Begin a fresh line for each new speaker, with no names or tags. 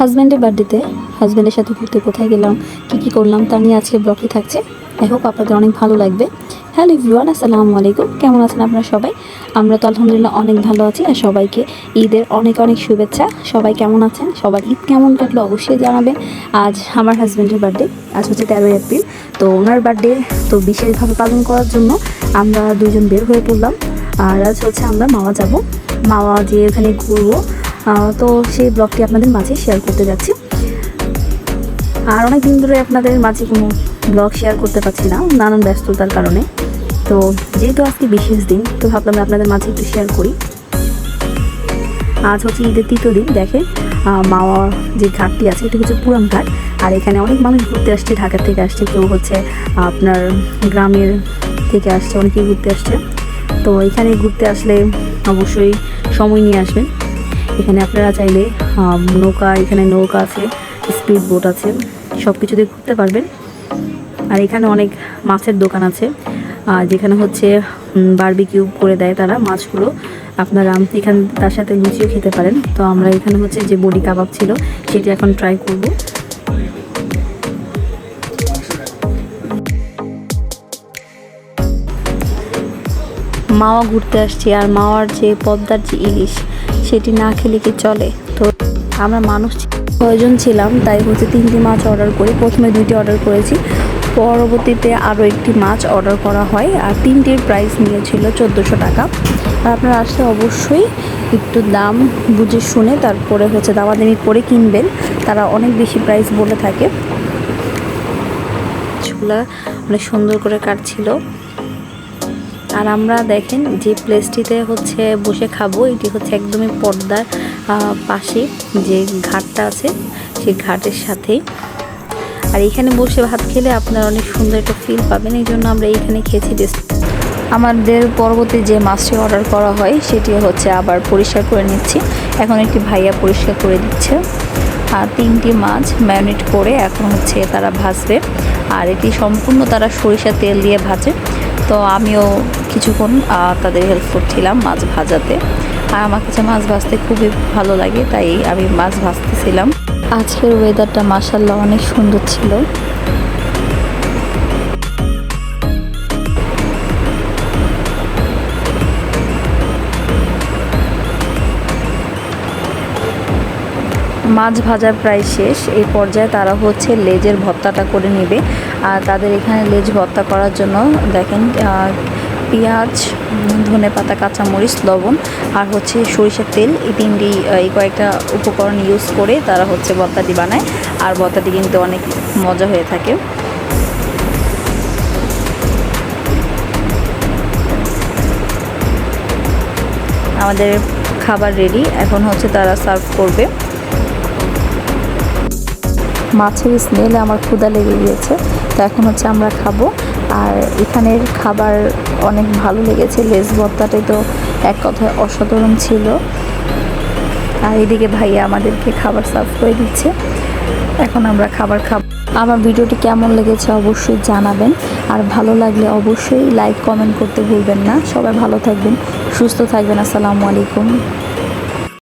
হাজব্যান্ডের বার্থডেতে হাজব্যান্ডের সাথে ঘুরতে কোথায় গেলাম, কী কী করলাম, তা নিয়ে আজকে ব্লগটি থাকছে। আই হোপ আপনাদের অনেক ভালো লাগবে। হ্যালো ইভরিওয়ান আসসালামু আলাইকুম। কেমন আছেন আপনারা সবাই? আমরা তো আলহামদুলিল্লাহ অনেক ভালো আছি আর সবাইকে ঈদের অনেক অনেক শুভেচ্ছা। সবাই কেমন আছেন? সবার ঈদ কেমন কাটলো অবশ্যই জানাবেন। আজ আমার হাজব্যান্ডের বার্থডে আজ হচ্ছে তেরোই এপ্রিল। তো ওনার বার্থডে তো বিশেষভাবে পালন করার জন্য আমরা দুজন বের হয়ে পড়লাম। আর আজ হচ্ছে আমরা মাওয়া যাব। মাওয়া যে এখানে ঘুরবো। তো সেই ব্লগটি আপনাদের মাঝে শেয়ার করতে যাচ্ছি। আর অনেক দিন ধরে আপনাদের মাঝে কোনো ব্লগ শেয়ার করতে পারছি না, নানান ব্যস্ততার কারণে। তো যেহেতু আজকে বিশেষ দিন, তো ভাবলাম আপনাদের মাঝে একটু শেয়ার করি। আজ হচ্ছে ঈদের তৃতীয় দিন দেখে মাওয়া যে ঘাটটি আছে, এটা হচ্ছে পুরান ঘাট। আর এখানে অনেক মানুষ ঘুরতে আসছে, ঢাকা থেকে আসছে, কেউ হচ্ছে আপনার গ্রামের থেকে আসছে, অনেকেই ঘুরতে আসছে। তো এখানে ঘুরতে আসলে অবশ্যই সময় নিয়ে আসবেন। এখানে আপনারা চাইলে নৌকা, এখানে নৌকা আছে স্পিড বোট আছে সব কিছুতে ঘুরতে পারবেন। আর এখানে অনেক মাছের দোকান আছে যেখানে হচ্ছে বারবিকিউ করে দেয় তারা মাছগুলো। আপনারা এখান, তার সাথে লুচিও খেতে পারেন। তো আমরা এখানে হচ্ছে যে বডি কাবাব ছিল, সেটি এখন ট্রাই করব। মাওয়া ঘুরতে আসছি, আর মাওয়ার যে পদ্মার যে ইলিশ সেটি না খেলে কি চলে? তো আমরা মানুষ ছয়জন ছিলাম, তাই হচ্ছে তিনটি মাছ অর্ডার করি, প্রথমে দুইটি অর্ডার করেছি। পরবর্তীতে আরও একটি মাছ অর্ডার করা হয়, আর তিনটির প্রাইস নিয়েছিল চোদ্দোশো টাকা। আর আপনারা আসলে অবশ্যই একটু দাম বুঝে শুনে তারপরে হচ্ছে দামাদামি করে কিনবেন। তারা অনেক বেশি প্রাইস বলে থাকে। ছোলা অনেক সুন্দর করে কাটছিল। আর আমরা দেখেন যে প্লেসটিতে হচ্ছে বসে খাব, এটি হচ্ছে একদমই পর্দার পাশে যে ঘাটটা আছে, সেই ঘাটের সাথেই। আর এখানে বসে ভাত খেলে আপনার অনেক সুন্দর একটা ফিল পাবেন, এই জন্য আমরা এইখানে খেয়েছি আমাদের পরবর্তী যে মাছটি অর্ডার করা হয়, সেটি হচ্ছে আবার পরিষ্কার করে নিচ্ছি। এখন একটি ভাইয়া পরিষ্কার করে দিচ্ছে। আর তিনটি মাছ ম্যারিনেট করে এখন হচ্ছে তারা ভাজবে। আর এটি সম্পূর্ণ তারা সরিষা তেল দিয়ে ভাজে। তো আমিও কিছুক্ষণ তাদের হেল্প করছিলাম মাছ ভাজাতে। আর আমার কাছে মাছ ভাজতে খুবই ভালো লাগে, তাই আমি মাছ ভাজতেছিলাম। আজকের ওয়েদারটা মাসাল্লাহ অনেক সুন্দর ছিল। মাছ ভাজার প্রায় শেষ এই পর্যায়ে তারা হচ্ছে লেজের ভর্তাটা করে নেবে। আর তাদের এখানে লেজ ভর্তা করার জন্য দেখেন পেঁয়াজ, ধনে পাতা, কাঁচামরিচ, লবণ আর হচ্ছে সরিষার তেল। এই তিনটি এই কয়েকটা উপকরণ ইউজ করে তারা হচ্ছে ভর্তাটি বানায়। আর ভর্তাটি কিন্তু অনেক মজা হয়ে থাকে। আমাদের খাবার রেডি এখন হচ্ছে তারা সার্ভ করবে। মাছের স্মেলে আমার ক্ষুধা লেগে গিয়েছে। তো এখন হচ্ছে আমরা খাব। আর এখানের খাবার অনেক ভালো লেগেছে। লেস ভর্তাটাই তো এক কথায় অসাধারণ ছিল। আর এদিকে ভাইয়া আমাদেরকে খাবার সার্ভ করে দিচ্ছে। এখন আমরা খাবার খাব। আমার ভিডিওটি কেমন লেগেছে অবশ্যই জানাবেন। আর ভালো লাগলে অবশ্যই লাইক, কমেন্ট করতে ভুলবেন না। সবাই ভালো থাকবেন, সুস্থ থাকবেন। আসসালামু আলাইকুম।